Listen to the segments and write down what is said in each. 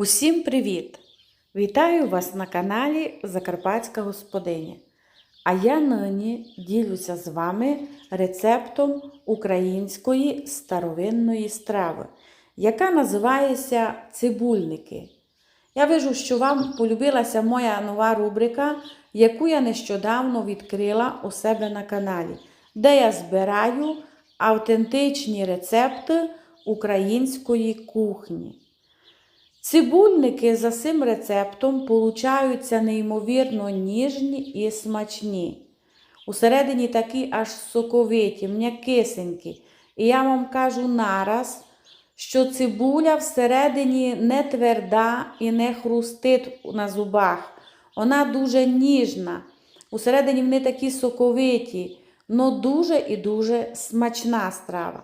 Усім привіт! Вітаю вас на каналі Закарпатська Господиня. А я нині ділюся з вами рецептом української старовинної страви, яка називається цибульники. Я вижу, що вам полюбилася моя нова рубрика, яку я нещодавно відкрила у себе на каналі, де я збираю автентичні рецепти української кухні. Цибульники за цим рецептом получаються неймовірно ніжні і смачні. Усередині такі аж соковиті, м'якисенькі. І я вам кажу нараз, що цибуля всередині не тверда і не хрустить на зубах. Вона дуже ніжна. Усередині вони такі соковиті, но дуже і дуже смачна страва.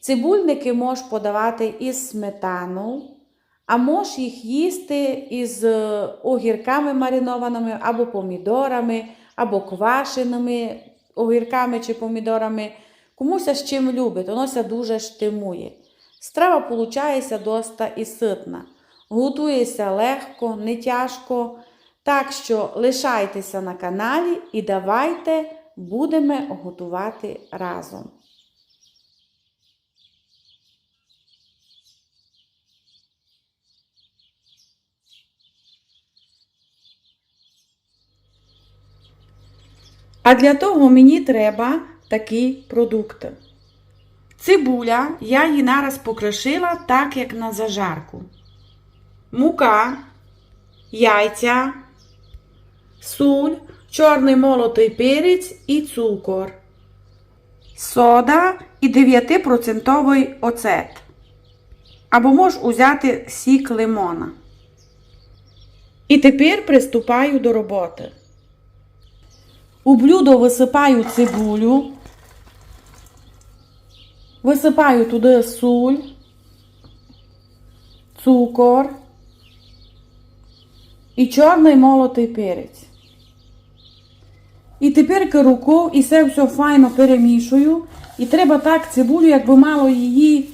Цибульники можеш подавати із сметаною, а можеш їх їсти із е, огірками маринованими, або помідорами, або квашеними огірками чи помідорами. Комусь з чим любить, воно ся дуже штимує. Страва виходить доста і ситна. Готується легко, не тяжко. Так що лишайтеся на каналі і давайте будемо готувати разом. А для того мені треба такі продукти. Цибуля, я її нараз покришила так, як на зажарку. Мука, яйця, суль, чорний молотий перець і цукор, сода і 9% оцет. Або можеш узяти сік лимона. І тепер приступаю до роботи. У блюдо висипаю цибулю, висипаю туди суль, цукор і чорний молотий перець. І тепер рукою і все все файно перемішую. І треба так цибулю, якби мало її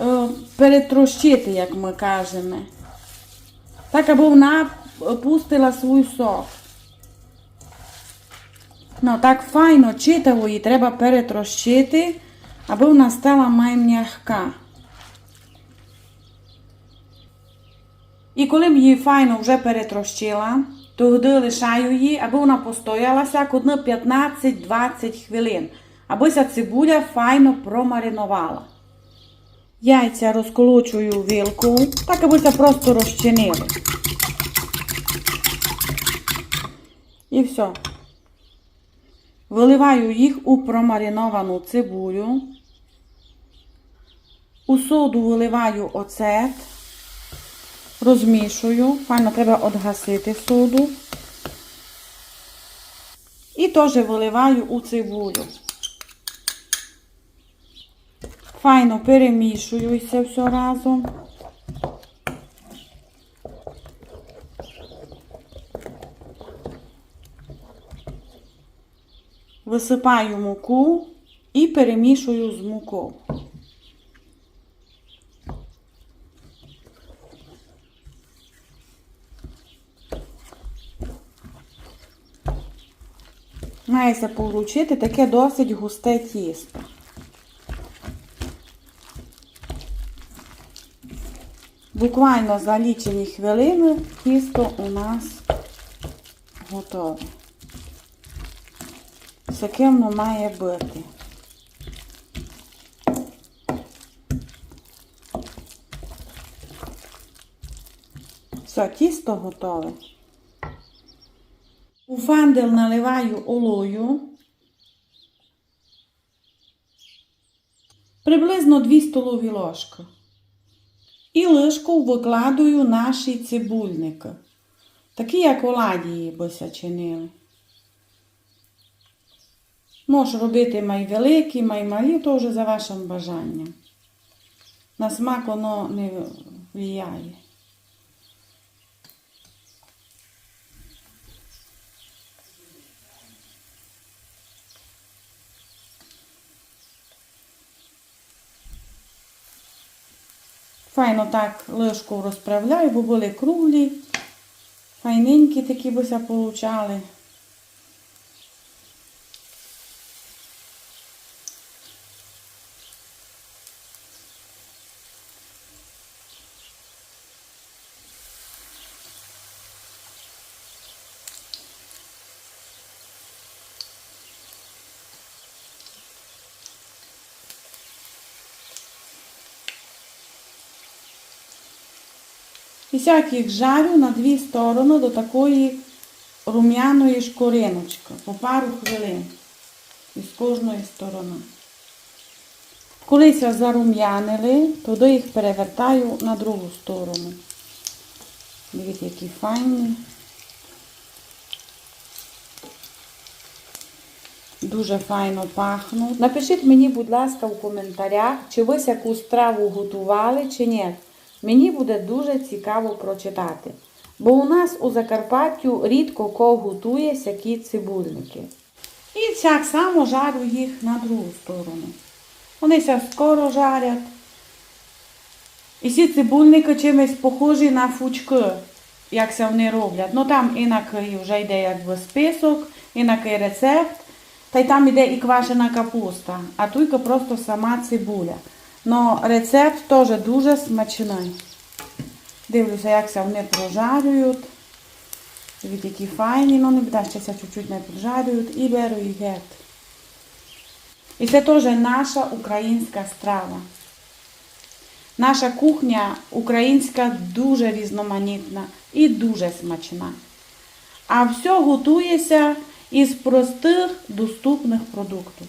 е, перетрощити, як ми кажемо. Так, аби вона пустила свій сок. Ну, так файно читаво її треба перетрощити, аби вона стала май м'яка. І коли б її файно вже перетрощила, тоді лишаю її, аби вона постоялася кудно 15-20 хвилин, аби ця цибуля файно промаринувала. Яйця розколочую вилку, так аби це просто розчинили. І все. Виливаю їх у промариновану цибулю. У соду виливаю оцет, розмішую. Файно треба одгасити соду. І теж виливаю у цибулю. Файно перемішую все разом. Висипаю муку і перемішую з мукою. Мається получити таке досить густе тісто. Буквально за лічені хвилини тісто у нас готове. Таке воно має бути. Все, тісто готове. У фандел наливаю олою. Приблизно 2 столові ложки. І лишку викладую наші цибульники. Такі, як оладії бися чинили. Можеш робити май великі, май малі, то вже за вашим бажанням. На смак воно не впливає. Файно так лишку розправляю, бо були круглі, файненькі такі бися получали. І всяких жарю на дві сторони до такої рум'яної шкориночки по пару хвилин із кожної сторони. Коли ся зарум'янили, тоді їх перевертаю на другу сторону. Дивіться, які файні. Дуже файно пахнуть. Напишіть мені, будь ласка, в коментарях, чи ви яку страву готували, чи ні. Мені буде дуже цікаво прочитати. Бо у нас у Закарпаттю рідко кого готує сякі цибульники. І так само жарю їх на другу сторону. Вони ся скоро жарять. І ці цибульники чимось похожі на фучки, як це вони роблять. Ну там інакий вже йде якби список, інакий рецепт. Та й там йде і квашена капуста, а туйка просто сама цибуля. Но рецепт теж дуже смачний. Дивлюся, як це вони прожарюють. Дивіться, які файні, ну не біда, ще це чуть-чуть не поджарюють і беру їх геть. І це теж наша українська страва. Наша кухня українська дуже різноманітна і дуже смачна. А все готується із простих доступних продуктів,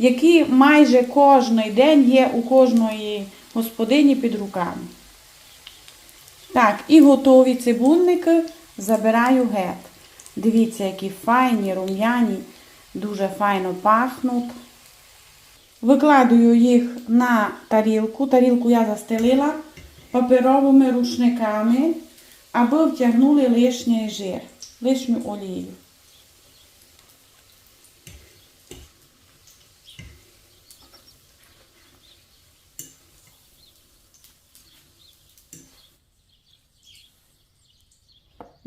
які майже кожен день є у кожної господині під руками. Так, і готові цибульники забираю гет. Дивіться, які файні, рум'яні, дуже файно пахнуть. Викладую їх на тарілку. Тарілку я застелила паперовими рушниками, аби втягнули лишній жир, лишню олію.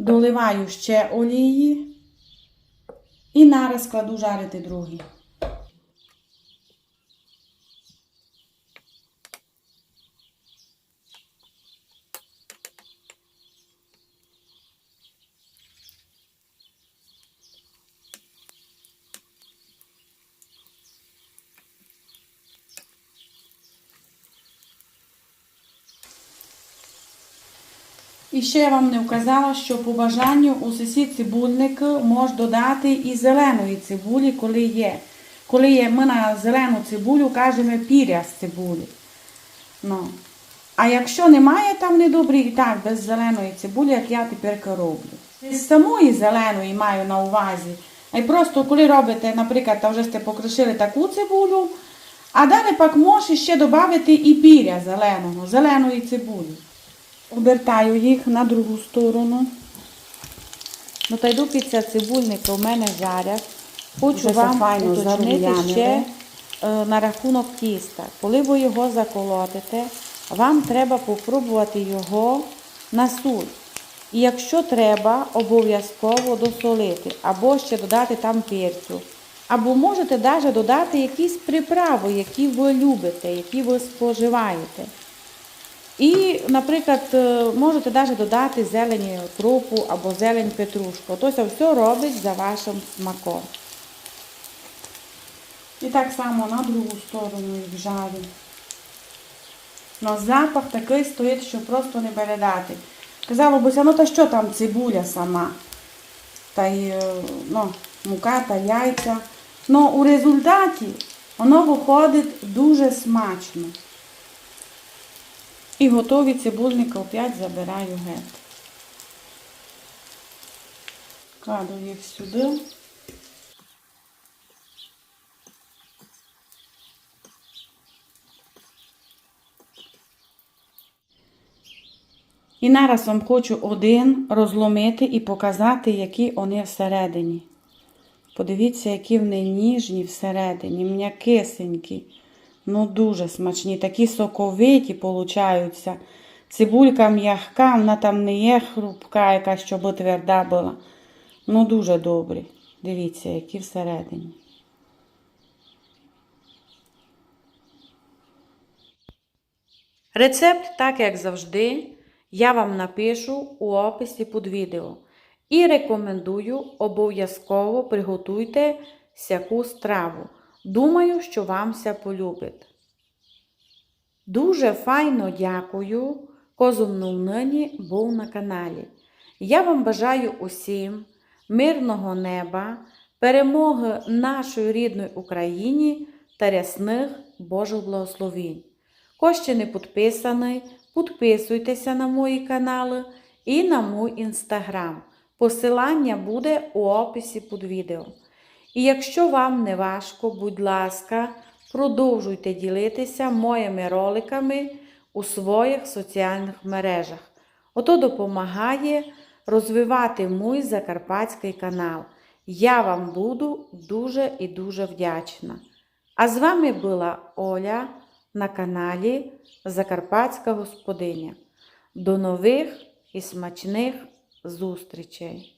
Доливаю ще олії і нараз кладу жарити другий. І ще я вам не вказала, що по бажанню у сесі цибульники можна додати і зеленої цибулі, коли є. Коли є, ми на зелену цибулю кажемо піря з цибулі. Ну. А якщо немає там недобрі, і так, без зеленої цибулі, як я тепер роблю. З самої зеленої маю на увазі. А просто коли робите, наприклад, та вже сте покришили таку цибулю, а далі пак можеш ще додати і піря зеленого, зеленої цибулі. Обертаю їх на другу сторону. Ну та йду під ця цибульника у мене жарять. Хочу Вже вам файно уточнити ще е, на рахунок тіста. Коли ви його заколотите, вам треба попробувати його на суль. І якщо треба, обов'язково досолити, або ще додати там перцю. Або можете навіть додати якісь приправи, які ви любите, які ви споживаєте. І, наприклад, е, можете навіть додати зелені кропу або зелень петрушку. Тобто все робить за вашим смаком. І так само на другу сторону їх жарю. Но запах такий стоїть, що просто не передати. Казало бися, ну та що там цибуля сама? Та й е, ну, мука та яйця. Ну у результаті воно виходить дуже смачно. І готові цибульники опять забираю геть. Кладу їх сюди. І зараз вам хочу один розломити і показати, які вони всередині. Подивіться, які вони ніжні всередині, м'якисенькі. Ну, дуже смачні, такі соковиті получаються. Цибулька м'яка, вона там не є хрупка, якась щоб тверда була. Ну, дуже добрі. Дивіться, які всередині. Рецепт, так як завжди, я вам напишу у описі під відео. І рекомендую обов'язково приготуйте сяку страву. Думаю, що вам ся полюбить. Дуже файно дякую, козумну нині був на каналі. Я вам бажаю усім мирного неба, перемоги нашої рідної Україні та рясних Божих благословінь. Хто ще не підписаний, підписуйтеся на мої канали і на мій інстаграм. Посилання буде у описі під відео. І якщо вам не важко, будь ласка, продовжуйте ділитися моїми роликами у своїх соціальних мережах. Ото допомагає розвивати мій закарпатський канал. Я вам буду дуже і дуже вдячна. А з вами була Оля на каналі Закарпатська Господиня. До нових і смачних зустрічей!